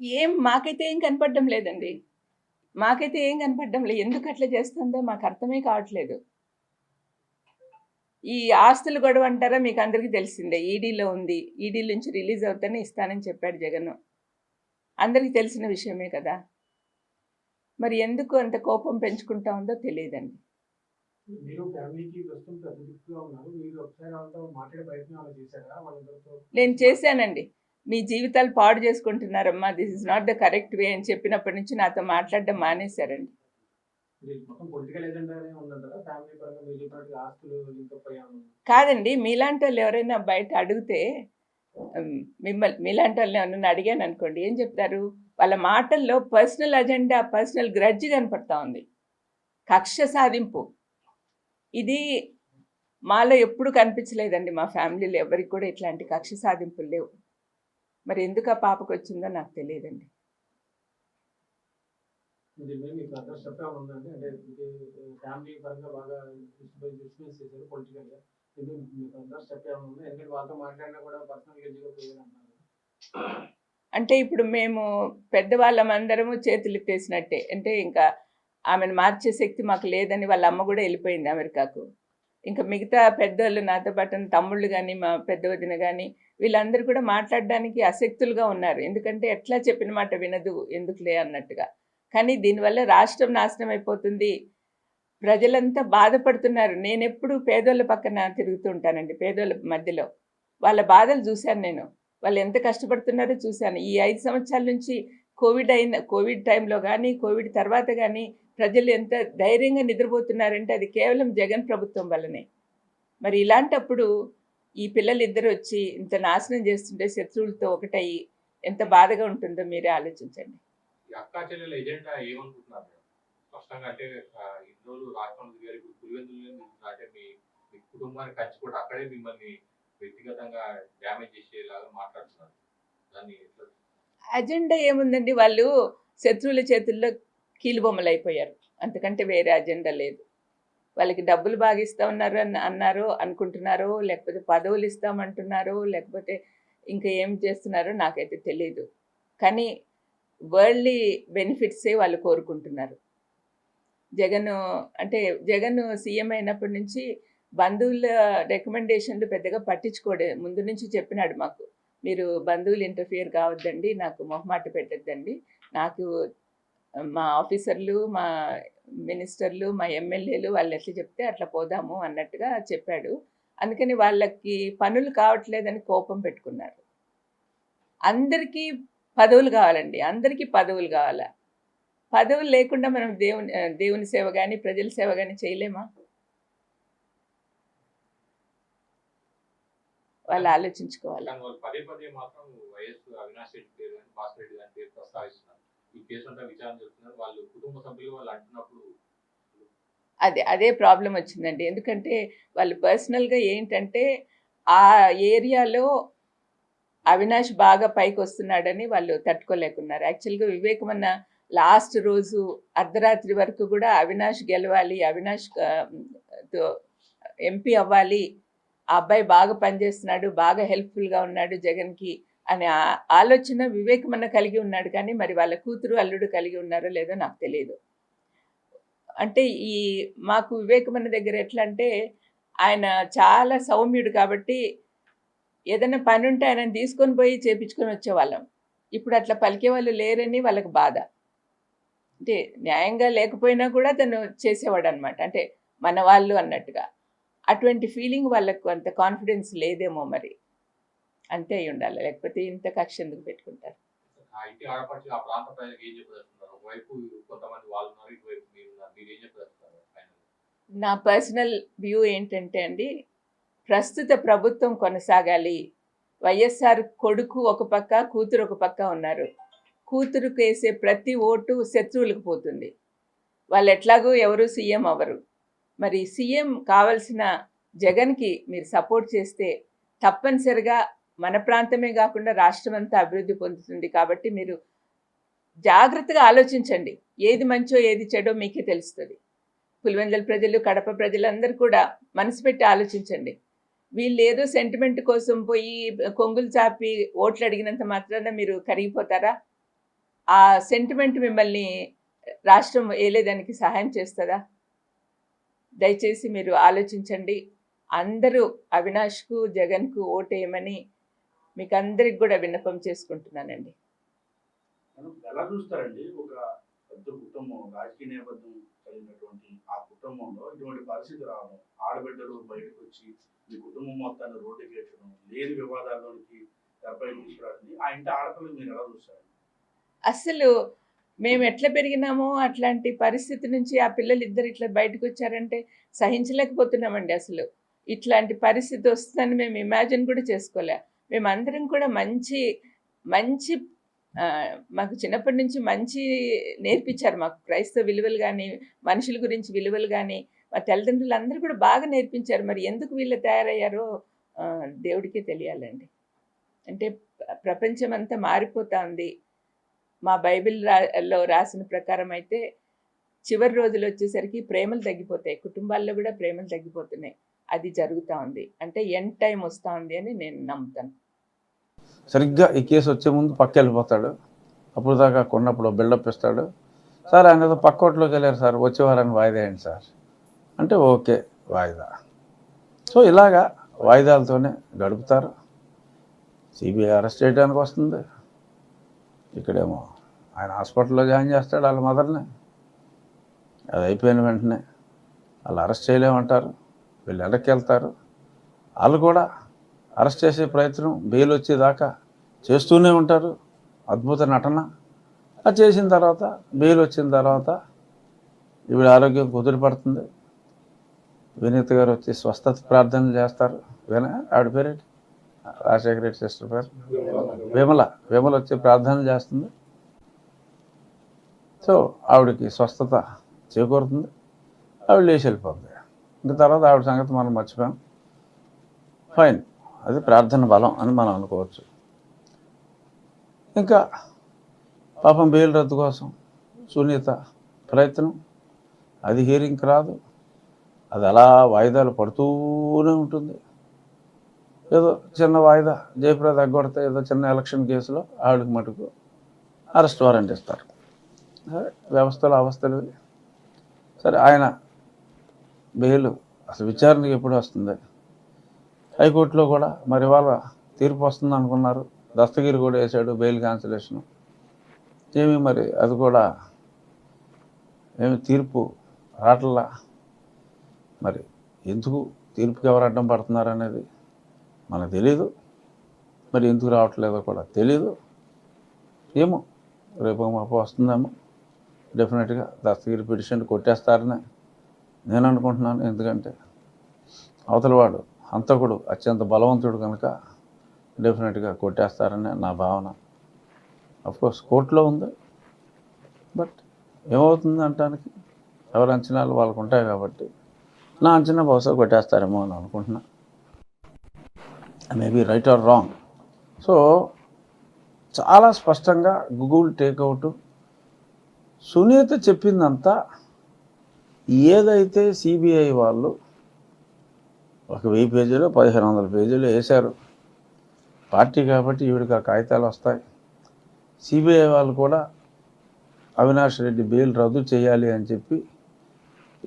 ఏం మాకైతే ఏం కనపడడం లేదండి. మాకైతే ఏం కనపడడం లేదు. ఎందుకు అట్లా చేస్తుందో మాకు అర్థమే కావట్లేదు. ఈ ఆస్తులు గొడవ అంటారా మీకు అందరికీ తెలిసిందే. ఈడీలో ఉంది. ఈడీ నుంచి రిలీజ్ అవుతానే ఇస్తానని చెప్పాడు జగన్. అందరికీ తెలిసిన విషయమే కదా. మరి ఎందుకు అంత కోపం పెంచుకుంటా ఉందో తెలియదండి. నేను చేశానండి. మీ జీవితాలు పాడు చేసుకుంటున్నారమ్మా. This is not the correct way అని చెప్పినప్పటి నుంచి నాతో మాట్లాడడం మానేశారండి. కాదండి మీలాంటి వాళ్ళు ఎవరైనా బయట అడిగితే మిమ్మల్ని మీలాంటి వాళ్ళని ఎవరైనా అడిగాను అనుకోండి ఏం చెప్తారు? వాళ్ళ మాటల్లో పర్సనల్ అజెండా పర్సనల్ గ్రడ్జ్ కనపడతా ఉంది. కక్ష సాధింపు. ఇది మాలో ఎప్పుడు కనిపించలేదండి మా ఫ్యామిలీలో ఎవరికి కూడా ఇట్లాంటి కక్ష సాధింపులు లేవు. మరి ఎందుకు ఆ పాపకు వచ్చిందో నాకు తెలియదండి. అంటే ఇప్పుడు మేము పెద్దవాళ్ళం అందరము చేతులు ఎత్తేసినట్టే అంటే ఇంకా ఆమెను మార్చే శక్తి మాకు లేదని వాళ్ళ అమ్మ కూడా వెళ్ళిపోయింది అమెరికాకు. ఇంకా మిగతా పెద్దోళ్ళు నాతో పాటు తమ్ముళ్ళు కానీ మా పెద్ద వదిన కానీ వీళ్ళందరూ కూడా మాట్లాడడానికి అసక్తులుగా ఉన్నారు. ఎందుకంటే ఎట్లా చెప్పిన మాట వినదు ఎందుకులే అన్నట్టుగా. కానీ దీనివల్ల రాష్ట్రం నాశనం అయిపోతుంది. ప్రజలంతా బాధపడుతున్నారు. నేను ఎప్పుడు పేదోళ్ళ పక్కన తిరుగుతూ ఉంటానండి పేదోళ్ళ మధ్యలో. వాళ్ళ బాధలు చూశాను నేను. వాళ్ళు ఎంత కష్టపడుతున్నారో చూశాను. ఈ ఐదు సంవత్సరాల నుంచి కోవిడ్ అయిన కోవిడ్ టైంలో కానీ కోవిడ్ తర్వాత కానీ ప్రజలు ఎంత ధైర్యంగా నిద్రపోతున్నారంటే అది కేవలం జగన్ ప్రభుత్వం వల్లనే. మరి ఇలాంటప్పుడు ఈ పిల్లలు ఇద్దరు వచ్చి ఇంత నాశనం చేస్తుంటే శత్రువులతో ఒకటయ్యి ఎంత బాధగా ఉంటుందో మీరే ఆలోచించండి. అజెండా ఏముందండి? వాళ్ళు శత్రువుల చేతుల్లో కీలుబొమ్మలు అయిపోయారు అంతకంటే వేరే అజెండా లేదు. వాళ్ళకి డబ్బులు బాగా ఇస్తా ఉన్నారు అని అన్నారో అనుకుంటున్నారో లేకపోతే పదవులు ఇస్తామంటున్నారో లేకపోతే ఇంకా ఏం చేస్తున్నారో నాకైతే తెలియదు కానీ వరల్డ్లీ బెనిఫిట్సే వాళ్ళు కోరుకుంటున్నారు. జగన్ అంటే జగన్ సీఎం అయినప్పటి నుంచి బంధువుల రికమెండేషన్లు పెద్దగా పట్టించుకోడే ముందు నుంచి చెప్పినాడు మాకు. మీరు బంధువులు ఇంటర్ఫియర్ కావద్దండి నాకు మొహమాట పెట్టద్దండి నాకు మా ఆఫీసర్లు మా మినిస్టర్లు మా ఎమ్మెల్యేలు వాళ్ళు ఎట్లా చెప్తే అట్లా పోదాము అన్నట్టుగా చెప్పాడు. అందుకని వాళ్ళకి పనులు కావట్లేదని కోపం పెట్టుకున్నారు. అందరికీ పదవులు కావాలండి. అందరికీ పదవులు కావాలా. పదవులు లేకుండా మనం దేవుని దేవుని సేవ కానీ ప్రజల సేవ కానీ చేయలేమా? వాళ్ళు ఆలోచించుకోవాలి? ఈ కేసు అంతా విచారణ చేస్తున్నారు వాళ్ళు కుటుంబ సభ్యులు వాళ్ళు అంటున్నప్పుడు అదే అదే ప్రాబ్లం వచ్చిందండి. ఎందుకంటే వాళ్ళు పర్సనల్గా ఏంటంటే ఆ ఏరియాలో అవినాష్ బాగా పైకి వస్తున్నాడని వాళ్ళు తట్టుకోలేకున్నారు. యాక్చువల్గా వివేకమన్న లాస్ట్ రోజు అర్ధరాత్రి వరకు కూడా అవినాష్ గెలవాలి అవినాష్ ఎంపీ అవ్వాలి ఆ అబ్బాయి బాగా పనిచేస్తున్నాడు బాగా హెల్ప్ఫుల్గా ఉన్నాడు జగన్కి అనే ఆలోచన వివేకమన్న కలిగి ఉన్నాడు కానీ మరి వాళ్ళ కూతురు అల్లుడు కలిగి ఉన్నారో లేదో నాకు తెలియదు అంటే ఈ మాకు వివేకమన్న దగ్గర ఎట్లా అంటే ఆయన చాలా సౌమ్యుడు కాబట్టి ఏదైనా పని ఉంటే ఆయన తీసుకొని పోయి చేపించుకొని వచ్చేవాళ్ళం. ఇప్పుడు అట్లా పలికే వాళ్ళు లేరని వాళ్ళకి బాధ. అంటే న్యాయంగా లేకపోయినా కూడా తను చేసేవాడు అనమాట అంటే మన వాళ్ళు అన్నట్టుగా. అటువంటి ఫీలింగ్ వాళ్ళకు అంత కాన్ఫిడెన్స్ లేదేమో మరి. అంతే అయి ఉండాలి. లేకపోతే ఇంత కక్ష ఎందుకు పెట్టుకుంటారు? నా పర్సనల్ వ్యూ ఏంటంటే అండి ప్రస్తుత ప్రభుత్వం కొనసాగాలి. వైఎస్ఆర్ కొడుకు ఒక పక్క కూతురు ఒక పక్క ఉన్నారు. కూతురుకు వేసే ప్రతి ఓటు శత్రువులకు పోతుంది. వాళ్ళు ఎట్లాగో ఎవరు సీఎం అవ్వరు. మరి సీఎం కావలసిన జగన్కి మీరు సపోర్ట్ చేస్తే తప్పనిసరిగా మన ప్రాంతమే కాకుండా రాష్ట్రం అంతా అభివృద్ధి పొందుతుంది కాబట్టి మీరు జాగ్రత్తగా ఆలోచించండి. ఏది మంచో ఏది చెడో మీకే తెలుస్తుంది. పులివెందుల ప్రజలు కడప ప్రజలందరూ కూడా మనసు పెట్టి ఆలోచించండి. వీళ్ళు ఏదో సెంటిమెంట్ కోసం పోయి కొంగులు చాపి ఓట్లు అడిగినంత మాత్రాన మీరు కరిగిపోతారా? ఆ సెంటిమెంట్ మిమ్మల్ని రాష్ట్రం ఏలేదానికి సహాయం చేస్తుందా? దయచేసి మీరు ఆలోచించండి. అందరూ అవినాష్కు జగన్కు ఓటేయమని మీకు అందరికి కూడా విన్నపం చేసుకుంటున్నానండి. ఎలా చూస్తారండి? ఒక పెద్ద కుటుంబం రాజకీయ నేపథ్యం కలిగినటువంటి ఆ కుటుంబంలో ఇటువంటి పరిస్థితి రావడం ఆడబిడ్డలు బయటకు వచ్చి మీ కుటుంబం మొత్తాన్ని రోడ్డుకి వేయడం లేని వివాదాల్లోనికి తెరపై తీసుకురావడం ఆ ఇంటి ఆడపిల్లలు మీరు ఎలా చూస్తారు అసలు మేము ఎట్లా పెరిగినామో అట్లాంటి పరిస్థితి నుంచి ఆ పిల్లలు ఇద్దరు ఇట్లా బయటకు వచ్చారంటే సహించలేకపోతున్నామండి అసలు. ఇట్లాంటి పరిస్థితి వస్తుందని మేము ఇమాజిన్ కూడా చేసుకోలే. మేమందరం కూడా మంచి మంచి మాకు చిన్నప్పటి నుంచి మంచి నేర్పించారు. మాకు క్రైస్తవ విలువలు కానీ మనుషుల గురించి విలువలు కానీ మా తల్లిదండ్రులు అందరూ కూడా బాగా నేర్పించారు. మరి ఎందుకు వీళ్ళు తయారయ్యారో దేవుడికే తెలియాలండి. అంటే ప్రపంచం అంతా మారిపోతా ఉంది మా బైబిల్లో రాసిన ప్రకారం అయితే చివరి రోజులు వచ్చేసరికి ప్రేమలు తగ్గిపోతాయి. కుటుంబాల్లో కూడా ప్రేమలు తగ్గిపోతున్నాయి. అది జరుగుతూ ఉంది అంటే ఎన్ టైం వస్తూ ఉంది అని నేను నమ్ముతాను. సరిగ్గా ఈ కేసు వచ్చే ముందు పక్క వెళ్ళిపోతాడు అప్పుడు దాకా కొన్నప్పుడు బిల్డప్ ఇస్తాడు. సార్ ఆయన పక్కోట్లోకి వెళ్ళారు సార్. వచ్చేవారని వాయిదా వేయండి సార్? అంటే ఓకే వాయిదా. సో ఇలాగా వాయిదాలతోనే గడుపుతారు. సిబిఐ అరెస్ట్ చేయడానికి వస్తుంది. ఇక్కడేమో ఆయన హాస్పిటల్లో జాయిన్ చేస్తాడు వాళ్ళ మదర్ని. అది అయిపోయిన వెంటనే వాళ్ళు అరెస్ట్ చేయలేమంటారు. వీళ్ళు వెనక్కి వెళ్తారు. వాళ్ళు కూడా అరెస్ట్ చేసే ప్రయత్నం బెయిల్ వచ్చేదాకా చేస్తూనే ఉంటారు. అద్భుత నటన. అది చేసిన తర్వాత బెయిల్ వచ్చిన తర్వాత ఈవిడ ఆరోగ్యం కుదిరిపడుతుంది. వినీత్ గారు వచ్చి స్వస్థత ప్రార్థనలు చేస్తారు. విన ఆవిడ పేరేంటి? రాజశేఖర రెడ్డి సిస్టర్ పేరు? విమల. విమల వచ్చి ప్రార్థనలు చేస్తుంది. సో ఆవిడకి స్వస్థత చేకూరుతుంది. ఆవిడ లేచి వెళ్ళిపోతుంది. ఇంకా తర్వాత ఆవిడ సంగతి మనం మర్చిపోయాం. ఫైన్ అది ప్రార్థన బలం అని మనం అనుకోవచ్చు. ఇంకా పాపం బెయిల్ రద్దు కోసం సునీత ప్రయత్నం. అది హీరింగ్కి రాదు. అది అలా వాయిదాలు పడుతూనే ఉంటుంది. ఏదో చిన్న వాయిదా జయప్రద అగ్గొడితే ఏదో చిన్న ఎలక్షన్ కేసులో ఆవిడకి మటుకు అరెస్ట్ వారెంట్ ఇస్తారు. వ్యవస్థలు అవస్థలు. సరే ఆయన బెయిల్. అసలు విచారణకి ఎప్పుడు వస్తుంది హైకోర్టులో కూడా మరి వాళ్ళ తీర్పు వస్తుంది అనుకున్నారు. దస్తగిరి కూడా వేశాడు బెయిల్ క్యాన్సిలేషను. ఏమి మరి? అది కూడా ఏమి తీర్పు రాటల్లా మరి ఎందుకు తీర్పుకి ఎవరు అడ్డం పడుతున్నారు అనేది మనకు తెలీదు. మరి ఎందుకు రావట్లేదో కూడా తెలీదు. ఏమో రేపు మాపు వస్తుందేమో. డెఫినెట్గా దస్తగిరి పిటిషన్ కొట్టేస్తారని నేను అనుకుంటున్నాను ఎందుకంటే అవతలవాడు హంతకుడు అత్యంత బలవంతుడు కనుక డెఫినెట్గా కొట్టేస్తారని నా భావన. అఫ్కోర్స్ కోర్టులో ఉంది. బట్ ఏమవుతుంది అంటానికి ఎవరి అంచనాలు వాళ్ళకు ఉంటాయి కాబట్టి నా అంచనా బహుశా కొట్టేస్తారేమో అని అనుకుంటున్నా. Maybe right or wrong so చాలా స్పష్టంగా గూగుల్ టేక్అవుట్ సునీత చెప్పిందంతా ఏదైతే సిబిఐ వాళ్ళు ఒక వెయ్యి పేజీలో పదిహేను వందల పేజీలు వేశారు. పార్టీ కాబట్టి ఈవిడికి ఆ కాగితాలు వస్తాయి. సిబిఐ వాళ్ళు కూడా అవినాష్ రెడ్డి బెయిల్ రద్దు చేయాలి అని చెప్పి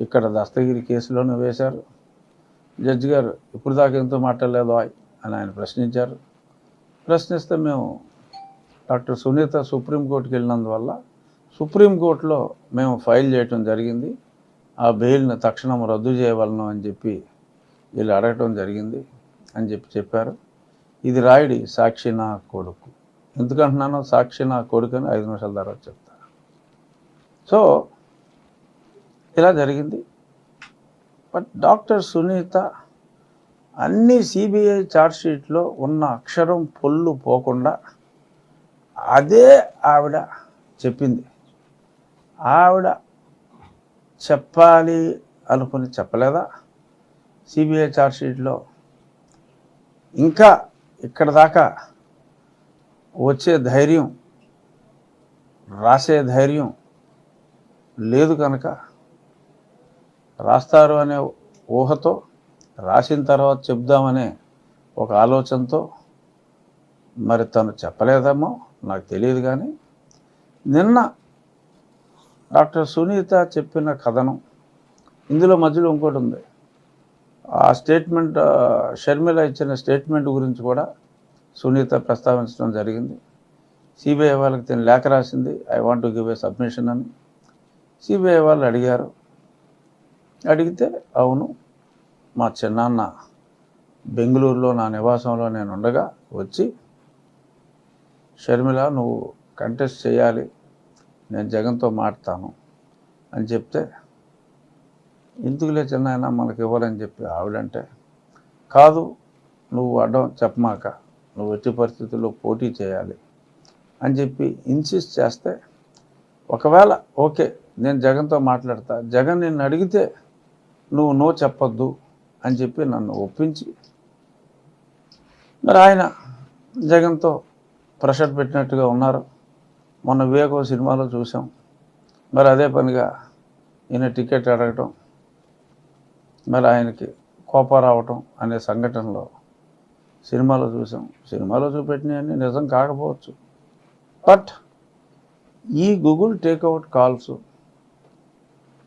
ఇక్కడ దస్తగిరి కేసులోనే వేశారు. జడ్జి గారు ఇప్పుడు దాకా ఎంతో మాట్లాడలేదు ఆయ్ అని ఆయన ప్రశ్నించారు. ప్రశ్నిస్తే మేము డాక్టర్ సునీత సుప్రీంకోర్టుకి వెళ్ళినందువల్ల సుప్రీంకోర్టులో మేము ఫైల్ చేయటం జరిగింది. ఆ బెయిల్ని తక్షణం రద్దు చేయవలను అని చెప్పి వీళ్ళు అడగటం జరిగింది అని చెప్పి చెప్పారు. ఇది రాయుడి సాక్షి నా కొడుకు. ఎందుకంటున్నానో సాక్షి నా కొడుకు అని ఐదు నిమిషాల తర్వాత చెప్తా సో ఇలా జరిగింది. బట్ డాక్టర్ సునీత అన్ని సిబిఐ ఛార్జ్షీట్లో ఉన్న అక్షరం పొల్లు పోకుండా అదే ఆవిడ చెప్పింది. ఆవిడ చెప్పాలి అనుకుని చెప్పలేదా? సిబిఐ ఛార్జ్షీట్లో ఇంకా ఇక్కడ దాకా వచ్చే ధైర్యం రాసే ధైర్యం లేదు కనుక రాస్తారు అనే ఊహతో రాసిన తర్వాత చెప్దామనే ఒక ఆలోచనతో మరి తను చెప్పలేదేమో? నాకు తెలియదు కానీ నిన్న డాక్టర్ సునీత చెప్పిన కథనం. ఇందులో మధ్యలో ఇంకోటి ఉంది. ఆ స్టేట్మెంట్ షర్మిల ఇచ్చిన స్టేట్మెంట్ గురించి కూడా సునీత ప్రస్తావించడం జరిగింది. సిబిఐ వాళ్ళకి తిన లేఖ రాసింది. I want to give a submission అని సిబిఐ వాళ్ళు అడిగారు. అడిగితే అవును మా చిన్నాన్న బెంగళూరులో నా నివాసంలో నేను ఉండగా వచ్చి షర్మిల నువ్వు కంటెస్ట్ చేయాలి నేను జగన్తో మాట్లాను అని చెప్తే ఎందుకులే చిన్న మనకి ఇవ్వాలని చెప్పి ఆవిడంటే కాదు నువ్వు అడ్డం చెప్పమాక నువ్వు ఎట్టి పరిస్థితుల్లో పోటీ చేయాలి అని చెప్పి ఇన్సిస్ట్ చేస్తే ఒకవేళ ఓకే నేను జగన్తో మాట్లాడతా జగన్ నిన్ను అడిగితే నువ్వు నో చెప్పొద్దు అని చెప్పి నన్ను ఒప్పించి మరి ఆయన జగన్తో ప్రెషర్ పెట్టినట్టుగా ఉన్నారు. మొన్న వివేకం సినిమాలో చూసాం. మరి అదే పనిగా ఈయన టికెట్ అడగటం మరి ఆయనకి కోప రావటం అనే సంఘటనలో సినిమాలో చూసాం. సినిమాలో చూపెట్టినవన్నీ నిజం కాకపోవచ్చు. బట్ ఈ గూగుల్ టేక్అవుట్ కాల్స్